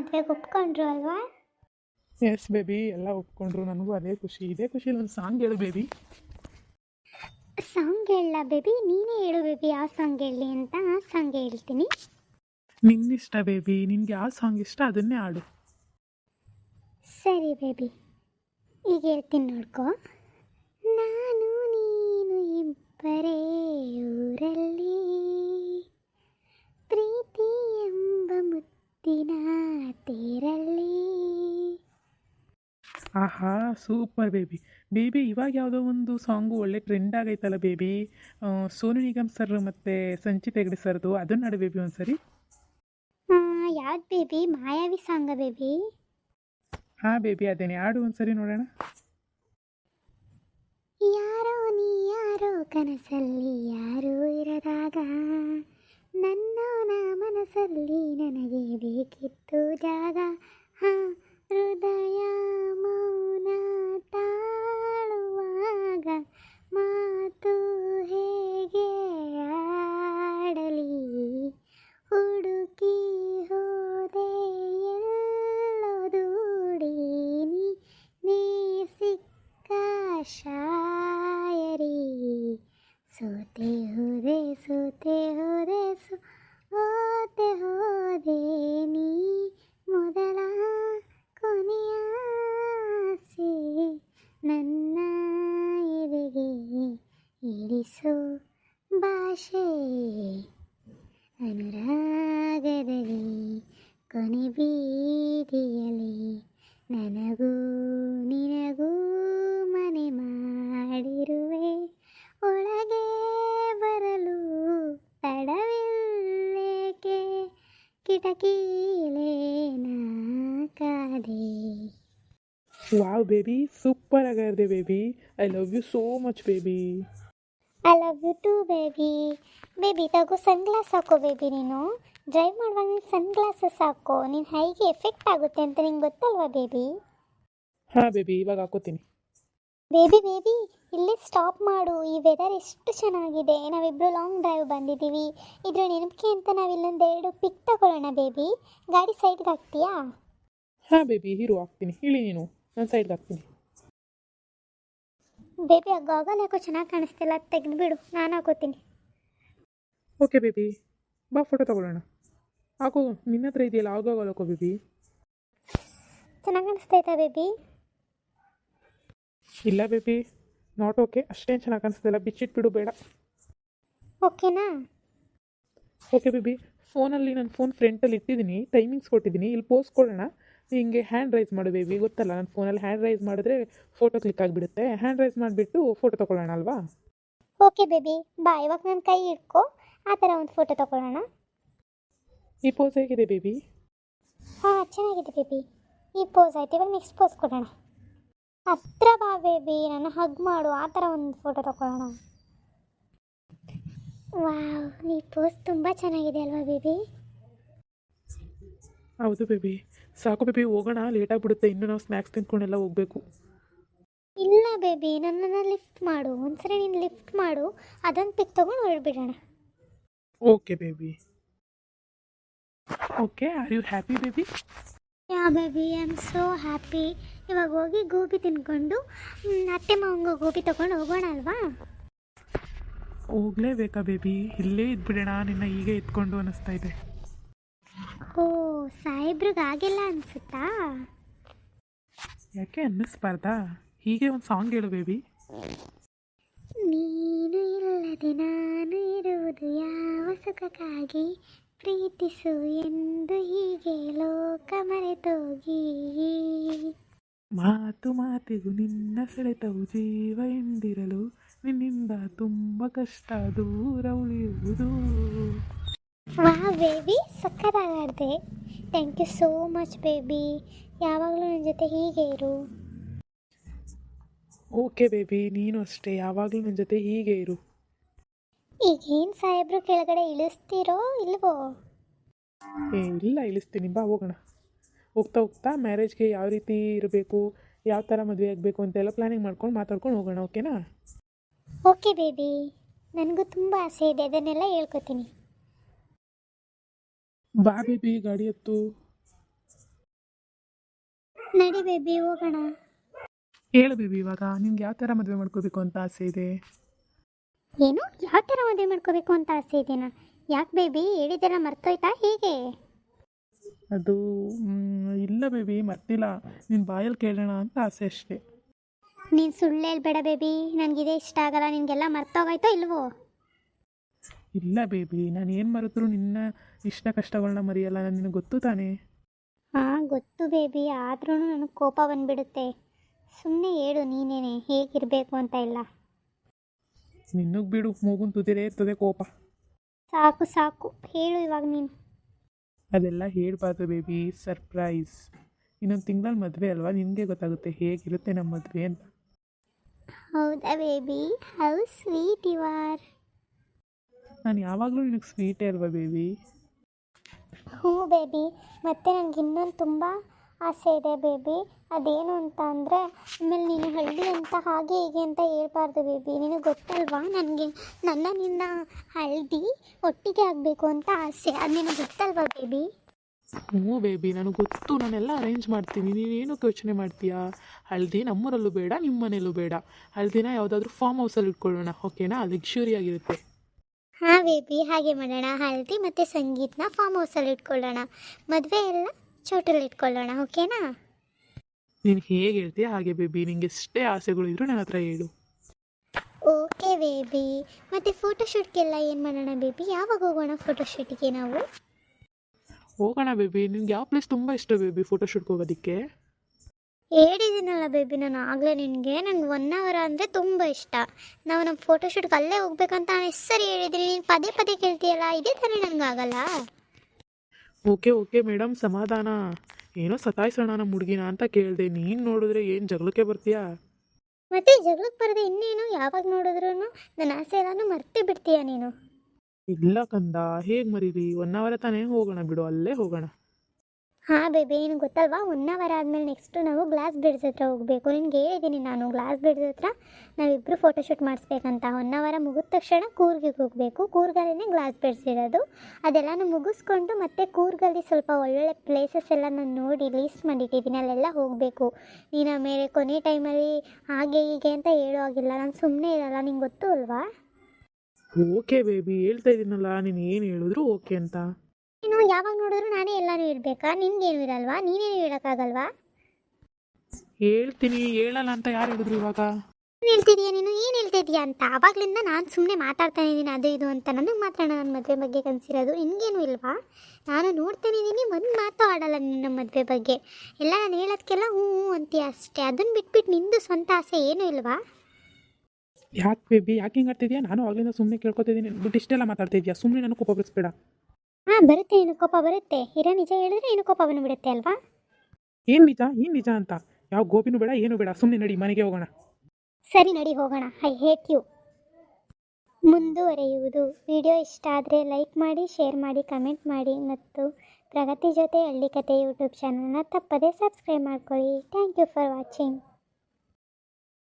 ಮದುವೆಗೆ ಒಪ್ಕೊಂಡ್ರು ಅಲ್ವಾ? S baby ಎಲ್ಲ ಒಪ್ಕೊಂಡ್ರು ನನಗೂ ಅದೇ ಖುಷಿ. ಇದೇ ಖುಷಿಲಿ ಒಂದು ಸಾಂಗ್ ಹೇಳು ಬೇಬಿ ಸಾಂಗ್ ಹೇಳಲ್ಲ ಬೇಬಿ ನೀನೇ ಹೇಳು ಬೇಬಿ ಯಾವ ಸಾಂಗ್ ಹೇಳಲಿ ಅಂತ ಆ ಸಾಂಗ್ ಹೇಳ್ತೀನಿ. ನಿನ್ನಿಷ್ಟ ಬೇಬಿ ನಿನ್ಗೆ ಯಾವ ಸಾಂಗ್ ಇಷ್ಟ ಅದನ್ನೇ ಹಾಡು. ಸರಿ ಬೇಬಿ ಈಗ ಹೇಳ್ತೀನಿ ನೋಡ್ಕೊ. ಆಹಾ ಸೂಪರ್ ಬೇಬಿ. ಬೇಬಿ ಇವಾಗ ಯಾವುದೋ ಒಂದು ಸಾಂಗು ಒಳ್ಳೆ ಟ್ರೆಂಡ್ ಆಗೈತಲ್ಲ ಬೇಬಿ. ಸೋನು ನಿಗಮ್ ಸರ್ ಮತ್ತು ಸಂಚಿತ್ ಹೆಗ್ಡೆ ಸರ್ದು ಅದನ್ನ ನಡು ಬೇಬಿ ಒಂದ್ಸರಿ. ಯಾವ್ದು ಬೇಬಿ? ಮಾಯಾವಿ ಸಾಂಗ ಬೇಬಿ. ಹಾಂ ಬೇಬಿ ಅದೇನೆ. ಆಡು ಒಂದ್ಸರಿ ನೋಡೋಣ. ಯಾರೋ ನೀ ಯಾರೋ ಕನಸಲ್ಲಿ ಯಾರೋ ಇರದಾಗ ನನ್ನ ಮನಸ್ಸಲ್ಲಿ ನನಗೆ ಬೇಕಿತ್ತು ಜಾಗ. ಹಾ ルダヤモナ ಕೊನೆ ಬೀದಿಯಲ್ಲಿ ನನಗೂ ನಿನಗೂ ಮನೆ ಮಾಡಿರುವೆ. ಒಳಗೆ ಬರಲು ತಡವಿಲ್ಲೇಕೆ? ಕಿಟಕಿಲೇ ನಾ ಕಾದೆ ವಾವ್ ಬೇಬಿ ಸೂಪರ್ ಆಗಿದೆ baby. I love you so much baby. I love you too baby. Baby ತಗೋ ಸನ್ ಗ್ಲಾಸ್ ಹಾಕೋ ಬೇಬಿ ನೀನು. ಡ್ರೈವ್ ಮಾಡುವಾಗ ನೀನು ಸನ್ ಗ್ಲಾಸಸ್ ಹಾಕೋ. ನೀನು ಹೈಗೆ ಎಫೆಕ್ಟ್ ಆಗುತ್ತೆ ಅಂತ ನಿಂಗೆ ಗೊತ್ತಲ್ವಾ ಬೇಬಿ ಹಾಂ ಬೇಬಿ ಇವಾಗ ಹಾಕೋತೀನಿ. ಬೇಬಿ ಬೇಬಿ ಇಲ್ಲೇ ಸ್ಟಾಪ್ ಮಾಡು. ಈ ವೆದರ್ ಎಷ್ಟು ಚೆನ್ನಾಗಿದೆ. ನಾವಿಬ್ಬರು ಲಾಂಗ್ ಡ್ರೈವ್ ಬಂದಿದ್ದೀವಿ. ಇದ್ರ ನೆನಪಿಗೆ ಅಂತ ನಾವಿಲ್ಲೊಂದು ಎರಡು ಪಿಕ್ ತಗೊಳ್ಳೋಣ ಬೇಬಿ ಗಾಡಿ ಸೈಡ್ಗೆ ಹಾಕ್ತೀಯಾ? ಹಾಂ ಬೇಬಿ ಹೀರೋ ಹಾಕ್ತೀನಿ. ಇಳಿ ನೀನು. ನಾನು ಸೈಡ್ಗೆ ಹಾಕ್ತೀನಿ. ಬೇಬಿ ಆ ಗಾಗಲ್ ಯಾಕೋ ಚೆನ್ನಾಗಿ ಕಾಣಿಸ್ತಿಲ್ಲ. ತೆಗೆದುಬಿಡು. ನಾನು ಹಾಕೋತೀನಿ. ಓಕೆ ಬೇಬಿ ಬಾ ಫೋಟೋ ತಗೊಳ್ಳೋಣ. ಹಾಕೋ ನಿನ್ನ ಹತ್ರ ಇದೆಯಲ್ಲ ಆಗಾಗಲ್ಲ ಹಾಕೋ ಬೇಬಿ. ಚೆನ್ನಾಗಿ ಕಾಣಿಸ್ತೈತಾ ಬೇಬಿ? ಇಲ್ಲ ಬೇಬಿ ನಾಟ್ ಓಕೆ ಅಷ್ಟೇನು ಚೆನ್ನಾಗಿ ಕಾಣಿಸ್ತಿಲ್ಲ ಬಿಚ್ಚಿಟ್ಬಿಡು ಬೇಡ ಓಕೆನಾ? ಓಕೆ ಬೇಬಿ ಫೋನಲ್ಲಿ ನನ್ನ ಫೋನ್ ಫ್ರಂಟಲ್ಲಿ ಇಟ್ಟಿದ್ದೀನಿ ಟೈಮಿಂಗ್ಸ್ ಕೊಟ್ಟಿದ್ದೀನಿ ಇಲ್ಲಿ ಪೋಸ್ಟ್ ಕೊಡೋಣ. ಹಿಂಗೆ ಹ್ಯಾಂಡ್ ರೈಸ್ ಮಾಡು ಬೇಬಿ. ಗೊತ್ತಲ್ಲ ನನ್ನ ಫೋನಲ್ಲಿ ಹ್ಯಾಂಡ್ ರೈಸ್ ಮಾಡಿದ್ರೆ ಫೋಟೋ ಕ್ಲಿಕ್ ಆಗಿಬಿಡುತ್ತೆ. ಹ್ಯಾಂಡ್ ರೈಸ್ ಮಾಡಿಬಿಟ್ಟು ಫೋಟೋ ತೊಗೊಳ್ಳೋಣ ಅಲ್ವಾ? ಓಕೆ ಬೇಬಿ ಬಾ ಇವಾಗ ನನ್ನ ಕೈ ಇಟ್ಕೋ ಆ ಥರ ಒಂದು ಫೋಟೋ ತಗೊಳ್ಳೋಣ. ಈ ಪೋಸ್ ಹೇಗಿದೆ ಬೇಬಿ ಹಾಂ ಚೆನ್ನಾಗಿದೆ ಬೇಬಿ ಈ ಪೋಸ್ ಆಯ್ತು. ಇವಾಗ ನೆಕ್ಸ್ಟ್ ಪೋಸ್ ಕೊಡೋಣ. ಹತ್ರ ಬಾ ಬೇಬಿ ನನ್ನ ಹಗ್ ಮಾಡು. ಆ ಥರ ಒಂದು ಫೋಟೋ ತಗೊಳ್ಳೋಣ. ವಾವ್ ಈ ಪೋಸ್ ತುಂಬ ಚೆನ್ನಾಗಿದೆ ಅಲ್ವಾ ಬೇಬಿ ಹೌದು ಬೇಬಿ ಸಾಕು ಬೇಬಿ ಹೋಗೋಣ. ಲೇಟ್ ಆಗಿಬಿಡುತ್ತೆ. ಇನ್ನು ನಾವು ಸ್ನ್ಯಾಕ್ಸ್ ತಿಂದ್ಕೊಂಡೆಲ್ಲ ಹೋಗಬೇಕು. ಇಲ್ಲ ಬೇಬಿ ನನ್ನನ್ನು ಲಿಫ್ಟ್ ಮಾಡು. ಒಂದ್ಸರಿ ನೀನು ಲಿಫ್ಟ್ ಮಾಡು. ಅದೊಂದು ಪಿಕ್ ತೊಗೊಂಡು ಹೊರಡ್ಬಿಡೋಣ. Okay baby okay are you happy baby yeah baby I am so happy ಇವಾಗ ಹೋಗಿ ಗೋಬಿ ತಿನ್ಕೊಂಡು ಮ್, ಅತ್ತೆ ಮಾವಂಗೆ ಗೋಬಿ ತಗೊಂಡು ಹೋಗೋಣ ಅಲ್ವಾ? ಹೋಗ್ಲೇಬೇಕಾ ಬೇಬಿ ಇಲ್ಲೇ ಇದ್ಬಿಡೋಣ ನಿನ್ನ ಹೀಗೆ ಎತ್ಕೊಂಡು ಅನಿಸ್ತಾ ಇದೆ. ಓ ಸಾಹೇಬ್ರಿಗೆ ಆಗಿಲ್ಲ ಅನ್ಸುತ್ತಾ? ಯಾಕೆ ಅನ್ನಿಸ್ಬಾರ್ದಾ? ಹೀಗೆ ಒಂದು ಸಾಂಗ್ ಹೇಳು ಬೇಬಿ ನೀನು ಇಲ್ಲದೆ ನಾನು ಇರುವುದು ಯಾವ ಸುಖಕ್ಕಾಗಿ? ಪ್ರೀತಿಸು ಎಂದು ಹೀಗೆ ಲೋಕ ಮರೆತೋಗಿ. ಮಾತು ಮಾತಿಗೂ ನಿನ್ನ ಸೆಳೆತವು ಜೀವ ಎಂದಿರಲು ನಿನ್ನಿಂದ ತುಂಬ ಕಷ್ಟ ದೂರ ಉಳಿಯುವುದು. ವಾ baby ಸಕ್ಕತ್ತಾಗಾಡ್ದೆ thank you so much baby. ಯಾವಾಗಲೂ ನನ್ನ ಜೊತೆ ಹೀಗೆ ಇರು. ಓಕೆ ಬೇಬಿ ನೀನು ಅಷ್ಟೇ. ಯಾವಾಗಲೂ ನನ್ನ ಜೊತೆ ಹೀಗೆ ಇರು. ಈಗೇನು ಸಾಹೇಬ್ರು ಕೆಳಗಡೆ ಇಳಿಸ್ತೀರೋ ಇಲ್ವೋ? ಏ ಇಲ್ಲ ಇಳಿಸ್ತೀನಿ. ಬಾ ಹೋಗೋಣ. ಹೋಗ್ತಾ ಹೋಗ್ತಾ ಮ್ಯಾರೇಜ್ಗೆ ಯಾವ ರೀತಿ ಇರಬೇಕು ಯಾವ ಥರ ಮದುವೆ ಆಗಬೇಕು ಅಂತೆಲ್ಲ ಪ್ಲ್ಯಾನಿಂಗ್ ಮಾಡ್ಕೊಂಡು ಮಾತಾಡ್ಕೊಂಡು ಹೋಗೋಣ ಓಕೆನಾ ಓಕೆ ಬೇಬಿ ನನಗೂ ತುಂಬ ಆಸೆ ಇದೆ ಅದನ್ನೆಲ್ಲ ಹೇಳ್ಕೊತೀನಿ. ಬಾ ಬೇಬಿ ಗಾಡಿ ಹತ್ತು ನಡಿ ಬೇಬಿ ಹೋಗೋಣ. ಹೇಳು ಬೇಬಿ ಇವಾಗ ನಿಮ್ಗೆ ಯಾವ ಥರ ಮದುವೆ ಮಾಡ್ಕೋಬೇಕು ಅಂತ ಆಸೆ ಇದೆ? ಏನು? ಯಾವ ಥರ ಮದುವೆ ಮಾಡ್ಕೋಬೇಕು ಅಂತ ಆಸೆ ಇದೆಯಾ? ಯಾಕೆ ಬೇಬಿ ಹೇಳಿದ್ದೆಲ್ಲ ಮರ್ತೋಯ್ತಾ ಹೇಗೆ? ಅದು ಮ್, ಇಲ್ಲ ಬೇಬಿ ಮರ್ತಿಲ್ಲ. ನಿನ್ನ ಬಾಯಲ್ಲಿ ಕೇಳೋಣ ಅಂತ ಆಸೆ ಅಷ್ಟೇ. ನೀನು ಸುಳ್ಳು ಹೇಳ್ಬೇಡ ಬೇಬಿ ನನಗಿದೇ ಇಷ್ಟ ಆಗಲ್ಲ. ನಿನಗೆಲ್ಲ ಮರ್ತೋಗಾಯ್ತೋ ಇಲ್ವೋ? ಇಲ್ಲ ಬೇಬಿ ನಾನು ಏನು ಮರೆತರು ನಿನ್ನ ಇಷ್ಟ ಕಷ್ಟಗಳನ್ನ ಮರೆಯಲ್ಲ. ನಾನು ನಿನಗೆ ಗೊತ್ತು ತಾನೇ? ಹಾಂ ಗೊತ್ತು ಬೇಬಿ ಆದ್ರೂ ನನಗೆ ಕೋಪ ಬಂದ್ಬಿಡುತ್ತೆ. ಸುಮ್ಮನೆ ಹೇಳು ನೀನೇನೆ. ಹೇಗಿರಬೇಕು ಅಂತ ಇಲ್ಲ ನಿನ್ನಗೆ ಬಿಡು ಮೂಗುನ್ ತುದಿರೇ ಇರ್ತದೆ ಕೋಪ. ಸಾಕು ಸಾಕು. ಹೇಳು ಇವಾಗ ನೀನು. ಅದೆಲ್ಲ ಹೇಳ್ಬಾರ್ದು ಬೇಬಿ ಸರ್ಪ್ರೈಸ್. ಇನ್ನೊಂದು ತಿಂಗಳಲ್ಲಿ ಮದುವೆ ಅಲ್ವಾ? ನಿನಗೆ ಗೊತ್ತಾಗುತ್ತೆ ಹೇಗಿರುತ್ತೆ ನಮ್ಮ ಮದುವೆ ಅಂತ. ಹೌದಾ baby? How sweet you are ನಾನು ಯಾವಾಗಲೂ ನಿನಗೆ ಸ್ವೀಟೇ ಅಲ್ವಾ ಬೇಬಿ? ಹ್ಞೂ ಬೇಬಿ. ಮತ್ತು ನನಗೆ ಇನ್ನೊಂದು ತುಂಬ ಆಸೆ ಇದೆ ಬೇಬಿ. ಅದೇನು ಅಂತ ಅಂದರೆ ಆಮೇಲೆ ನೀನು ಹಳ್ಳಿ ಅಂತ ಹಾಗೆ ಹೀಗೆ ಅಂತ ಹೇಳ್ಬಾರ್ದು ಬೇಬಿ. ನಿನಗೆ ಗೊತ್ತಲ್ವಾ ನನಗೆ? ನನ್ನ ನಿನ್ನ ಹಳ್ದಿ ಒಟ್ಟಿಗೆ ಆಗಬೇಕು ಅಂತ ಆಸೆ. ಅದು ನಿನಗೆ ಗೊತ್ತಲ್ವಾ ಬೇಬಿ? ಹ್ಞೂ ಬೇಬಿ ನನಗೆ ಗೊತ್ತು. ನಾನೆಲ್ಲ ಅರೇಂಜ್ ಮಾಡ್ತೀನಿ. ನೀನೇನು ಯೋಚನೆ ಮಾಡ್ತೀಯಾ? ಹಳದಿ ನಮ್ಮೂರಲ್ಲೂ ಬೇಡ ನಿಮ್ಮ ಮನೇಲೂ ಬೇಡ. ಹಳದಿನ ಯಾವುದಾದ್ರೂ ಫಾರ್ಮ್ ಹೌಸಲ್ಲಿ ಇಟ್ಕೊಳ್ಳೋಣ ಓಕೆನಾ? ಲಕ್ಸುರಿ ಆಗಿರುತ್ತೆ. ಹಾಂ ಬೇಬಿ ಹಾಗೆ ಮಾಡೋಣ. ಹಳದಿ ಮತ್ತು ಸಂಗೀತನ ಫಾರ್ಮ್ ಹೌಸಲ್ಲಿ ಇಟ್ಕೊಳ್ಳೋಣ. ಮದುವೆ ಎಲ್ಲ ಚೋಟಲ್ಲಿ ಇಟ್ಕೊಳ್ಳೋಣ ಓಕೆನಾ? ನೀನು ಹೇಗೆ ಹೇಳ್ತೀಯ ಹಾಗೆ ಬೇಬಿ ನಿಂಗೆ ಎಷ್ಟೇ ಆಸೆಗಳು ಇದ್ರೂ ನನ್ನ ಹತ್ರ ಹೇಳು. ಓಕೆ ಬೇಬಿ ಮತ್ತೆ ಫೋಟೋಶೂಟ್ಗೆಲ್ಲ ಏನು ಮಾಡೋಣ ಬೇಬಿ? ಯಾವಾಗ ಹೋಗೋಣ ಫೋಟೋಶೂಟ್ಗೆ ನಾವು? ಹೋಗೋಣ ಬೇಬಿ ನಿನ್ಗೆ ಯಾವ ಪ್ಲೇಸ್ ತುಂಬ ಇಷ್ಟ ಬೇಬಿ ಫೋಟೋಶೂಟ್ಗೆ ಹೋಗೋದಕ್ಕೆ? ಹೇಳಿದ್ದೀನಲ್ಲ ಬೇಬಿ ನಾನು ಆಗಲೇ ನಿನಗೆ ನಂಗೆ ಒನ್ ಅವರ್ ಅಂದರೆ ತುಂಬ ಇಷ್ಟ. ನಾವು ನಮ್ಮ ಫೋಟೋಶೂಟ್ಗೆ ಅಲ್ಲೇ ಹೋಗ್ಬೇಕಂತ ನಾನು ಎಷ್ಟು ಸರಿ ಹೇಳಿದ್ದೀನಿ ನೀನು ಪದೇ ಪದೇ ಕೇಳ್ತೀಯಲ್ಲ ಇದೇ ಥರ ನನಗಾಗಲ್ಲ ಓಕೆ ಓಕೆ ಮೇಡಮ್ ಸಮಾಧಾನ. ಏನೋ ಸತಾಯಿಸೋಣ ನಮ್ಮ ಹುಡುಗಿನ ಅಂತ ಕೇಳಿದೆ. ನೀನು ನೋಡಿದ್ರೆ ಏನು ಜಗಳಕ್ಕೆ ಬರ್ತೀಯಾ? ಮತ್ತೆ ಜಗಳಕ್ಕೆ ಬರದೆ ಇನ್ನೇನು ಯಾವಾಗ ನೋಡಿದ್ರು ನನ್ನ ಆಸೆ ಎಲ್ಲಾನು ಮರ್ತೇ ಬಿಡ್ತೀಯ ನೀನು? ಇಲ್ಲ ಕಂದ ಹೇಗೆ ಮರೀರಿ? ಒನ್ ಅವರ ತಾನೇ ಹೋಗೋಣ ಬಿಡು ಅಲ್ಲೇ ಹೋಗೋಣ. ಹಾಂ ಬೇಬಿ, ನಿನಗೆ ಗೊತ್ತಲ್ವಾ? ಒನ್ ಅವರ್ ಆದಮೇಲೆ ನೆಕ್ಸ್ಟು ನಾವು ಗ್ಲಾಸ್ ಬ್ರಿಡ್ಜ್ ಹತ್ರ ಹೋಗಬೇಕು. ನಿನಗೆ ಹೇಳಿದ್ದೀನಿ ನಾನು ಗ್ಲಾಸ್ ಬ್ರಿಡ್ಜ್ ಹತ್ರ ನಾವಿಬ್ಬರು ಫೋಟೋಶೂಟ್ ಮಾಡಿಸ್ಬೇಕಂತ. ಒನ್ ಅವರ ಮುಗಿದ ತಕ್ಷಣ ಕೂರ್ಗಿಗೆ ಹೋಗಬೇಕು. ಕೂರ್ಗಲ್ಲೇ ಗ್ಲಾಸ್ ಬ್ರಿಡ್ಜ್ ಇರೋದು. ಅದೆಲ್ಲನೂ ಮುಗಿಸ್ಕೊಂಡು ಮತ್ತೆ ಕೂರ್ಗಲ್ಲಿ ಸ್ವಲ್ಪ ಒಳ್ಳೊಳ್ಳೆ ಪ್ಲೇಸಸ್ ಎಲ್ಲ ನಾನು ನೋಡಿ ಲೀಸ್ಟ್ ಮಾಡಿಟ್ಟಿದ್ದೀನಿ ಅಲ್ಲೆಲ್ಲ ಹೋಗಬೇಕು. ನೀನು ಆಮೇಲೆ ಕೊನೆ ಟೈಮಲ್ಲಿ ಹಾಗೆ ಹೀಗೆ ಅಂತ ಹೇಳೋ ಆಗಿಲ್ಲ ನಾನು ಸುಮ್ಮನೆ ಇರಲ್ಲ. ನಿಂಗೆ ಗೊತ್ತು ಅಲ್ವಾ? ಓಕೆ ಬೇಬಿ ಹೇಳ್ತಾ ಇದ್ದೀನಲ್ಲ ನೀನು ಏನು ಹೇಳಿದ್ರು ಓಕೆ ಅಂತ. ನೀನು ಯಾವಾಗ ನೋಡಿದ್ರು ನಾನೇ ಎಲ್ಲರೂ ಇರಬೇಕಾ ನಿನ್ಗೇನು ಇರಲ್ವಾ? ನೀನೇನು ಹೇಳೋಕ್ಕಾಗಲ್ವಾ? ಹೇಳ್ತೀನಿ ಹೇಳಲ್ಲ ಅಂತ ಯಾರು ಹೇಳಿದ್ರು ಇವಾಗ? ಏನು ಹೇಳ್ತಿದೀಯ ನೀನು? ಏನು ಹೇಳ್ತಿದ್ಯಾ ಅಂತ? ಆವಾಗಲಿಂದ ನಾನು ಸುಮ್ಮನೆ ಮಾತಾಡ್ತಾ ಇದ್ದೀನಿ ಅದು ಇದು ಅಂತ. ನನಗೆ ಮಾತ್ರ ನನ್ನ ಮದುವೆ ಬಗ್ಗೆ ಕನಸಿರೋದು. ನಿನಗೇನು ಇಲ್ವಾ? ನಾನು ನೋಡ್ತಾನೆ ಇದ್ದೀನಿ ಒಂದು ಮಾತು ಆಡಲ್ಲ ನಿನ್ನ ಮದುವೆ ಬಗ್ಗೆ. ಎಲ್ಲ ನಾನು ಹೇಳೋದಕ್ಕೆಲ್ಲ ಹ್ಞೂ ಹ್ಞೂ ಅಂತೀಯ ಅಷ್ಟೇ. ಅದನ್ನ ಬಿಟ್ಬಿಟ್ಟು ನಿಂದು ಸ್ವಂತ ಆಸೆ ಏನೂ ಇಲ್ವಾ? ಯಾಕೆ ಬೇಬಿ? ಯಾಕೆ ಹಿಂಗೆ ಆಡ್ತಿದ್ಯಾ? ನಾನು ಆಗ್ಲಿಂದ ಸುಮ್ಮನೆ ಕೇಳ್ಕೊತಿದ್ದೀನಿ. ಬಿಟ್ಟು ಇಷ್ಟೆಲ್ಲ ಮಾತಾಡ್ತಿದ್ಯಾ. ಸುಮ್ಮನೆ ನನಗೆ ಕೋಪ ಹಾಂ ಬರುತ್ತೆ ಏನು ಕೋಪ ಬರುತ್ತೆ. ಇರೋ ನಿಜ ಹೇಳಿದ್ರೆ ಏನು ಕೋಪ ಬಿಡುತ್ತೆ ಅಲ್ವಾ? ಏನು ನಿಜ? ಏನು ನಿಜ ಅಂತ? ಯಾವ ಗೋಪಿನೂ ಬೇಡ ಏನು ಬೇಡ. ಸುಮ್ಮನೆ ನಡಿ ಮನೆಗೆ ಹೋಗೋಣ. ಸರಿ ನಡಿ ಹೋಗೋಣ. I hate you. ಮುಂದುವರೆಯುವುದು. ವಿಡಿಯೋ ಇಷ್ಟ ಆದರೆ ಲೈಕ್ ಮಾಡಿ ಶೇರ್ ಮಾಡಿ ಕಮೆಂಟ್ ಮಾಡಿ ಮತ್ತು ಪ್ರಗತಿ ಜೊತೆ ಹಳ್ಳಿ ಕತೆ ಯೂಟ್ಯೂಬ್ ಚಾನಲ್ನ ತಪ್ಪದೇ ಸಬ್ಸ್ಕ್ರೈಬ್ ಮಾಡ್ಕೊಳ್ಳಿ. Thank you for watching.